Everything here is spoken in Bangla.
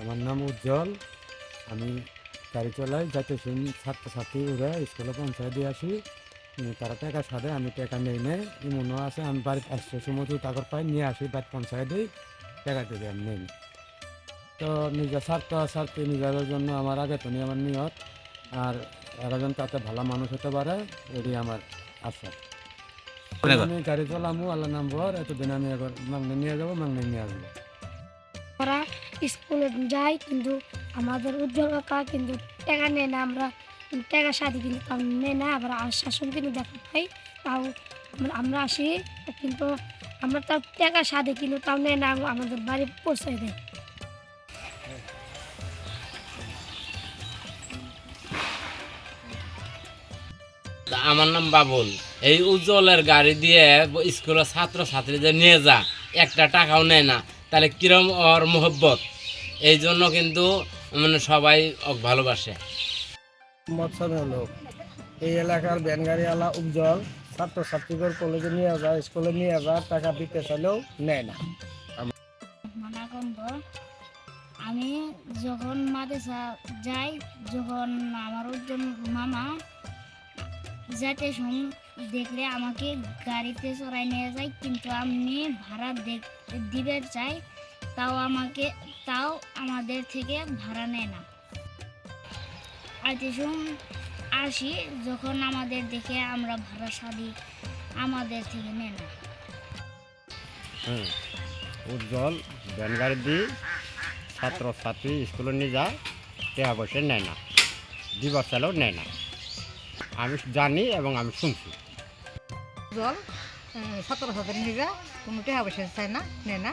আমার নাম উজ্জ্বল। আমি গাড়ি চালাই যাতে শুন ছাত্রছাত্রী উড়ে স্কুলে পৌঁছায় দিয়ে আসি তারা টাকা সাদে আমি টাকা নেই নে। এমনও আছে আমি বাড়িতে আসছে সময় টাকা পাই নিয়ে আসি বাড়ি পৌঁছায় দিই টাকা দিই আমি নেই। তো নিজের স্বার্থ স্বার্থে নিজের জন্য আমার আগে তো আমার নিয়ত। আর এরা যেন তাতে ভালো মানুষ হতে পারে এটি আমার আশা। আমি গাড়ি চালামো আল্লাহ নাম্বার এতদিন আমি এবার মাংনে নিয়ে যাব মাংনে নিয়ে আসব। স্কুলে যাই, কিন্তু আমাদের উজ্জ্বল কাকা কিন্তু টাকা নেয় না, আমরা টাকা সাথে কিন্তু তাও নেয় না, আবার আশ্বাসন কিন্তু দেখা পাই তাও আমরা- আসি, কিন্তু আমরা তার টাকা সাথে কিন্তু তাও নেয় না, আমাদের বাড়ি পৌঁছে দেয়। আমার নাম বাবুল। এই উজ্জ্বলের গাড়ি দিয়ে স্কুলের ছাত্র ছাত্রীদের নিয়ে যা, একটা টাকাও নেয় না, তাহলে কিরম ওর মোহব্বত? এই জন্য কিন্তু মানে সবাই ভালোবাসে। মৎস্য লোক। এই এলাকার ব্যানগাড়িওয়ালা উজ্জ্বল ছাত্রছাত্রীদের কলেজে নিয়ে যায় স্কুলে নিয়ে যায় টাকা দিতে চাইলেও নেয় না। আমি যখন মাদ্রাসা যাই যখন আমার ওজন মামা যাতে সম- দেখলে আমাকে গাড়িতে চড়াই নিয়ে যায় কিন্তু আমি ভাড়া দেখ- দিবে চাই। তাও আমাকে তাও আমাদের থেকে ভাড়া নেয় না। আর তেসম আসি যখন আমাদের দেখে আমরা ভাড়া সাদি আমাদের থেকে নেয় না। হুম। উজ্জ্বল ভ্যান গাড়ি দিই ছাত্র ছাত্রী স্কুলে নিয়ে যায় টাকা পয়সা নেয় না। দিবার চাইলেও নেয় না। আমি জানি এবং আমি শুনছি। জল ছাত্র ছাত্রী নিজা কোনো টাকা পয়সা চায় না নেয় না।